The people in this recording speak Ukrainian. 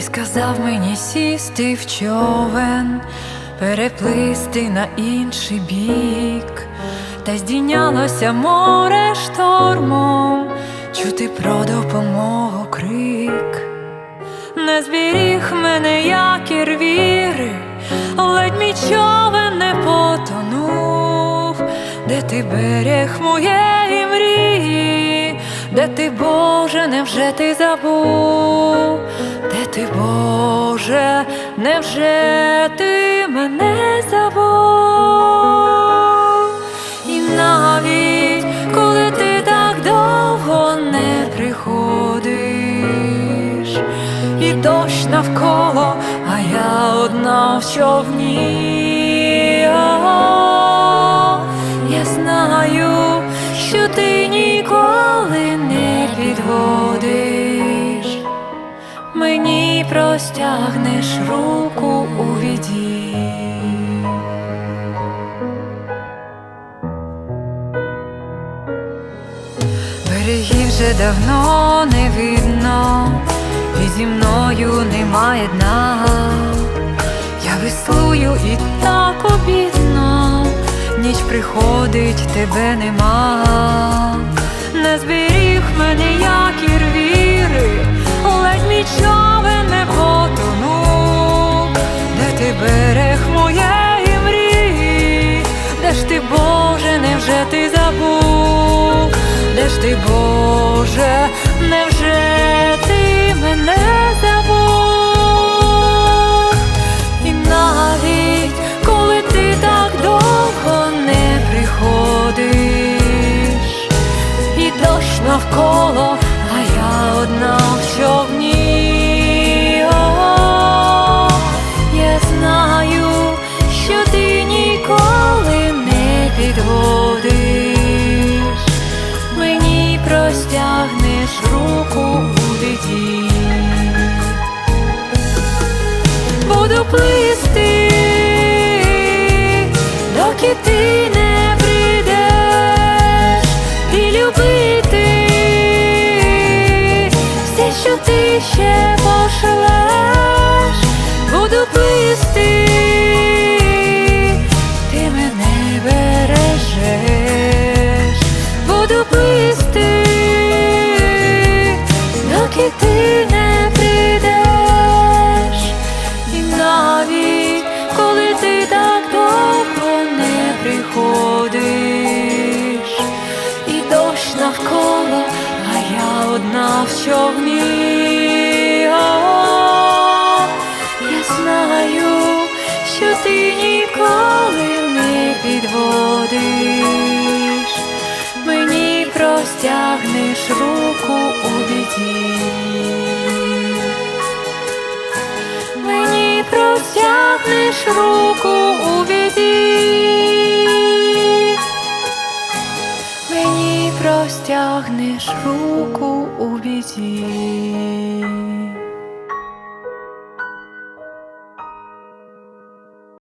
сказав мені сісти в човен, переплисти на інший бік, та здійнялося море штормом, чути про допомогу крик. Не зберіг мене якір віри, ледь мій човен не потонув, де ти берег моєї мрії, де ти, Боже, невже ти забув, ти, Боже, невже ти мене забув? І навіть коли ти так довго не приходиш, і дощ навколо, а я одна в човні. Я знаю, що ти ніколи не підводиш, мені простягнеш руку у віді. Берегів вже давно не видно, і зі мною немає дна. Я веслую і так обідно, ніч приходить, тебе нема. Не зберіг мене якір віри, Невже ти забув? Де ж ти, Боже, плисти, доки ти не прийдеш. І любити все, що ти ще пошлеш, буду плисти, ти мене бережеш, буду плисти, доки ти човні. Я знаю, що ти ніколи не підводиш, мені простягнеш руку у біді. Мені простягнеш руку у біді. Мені простягнеш руку у біді.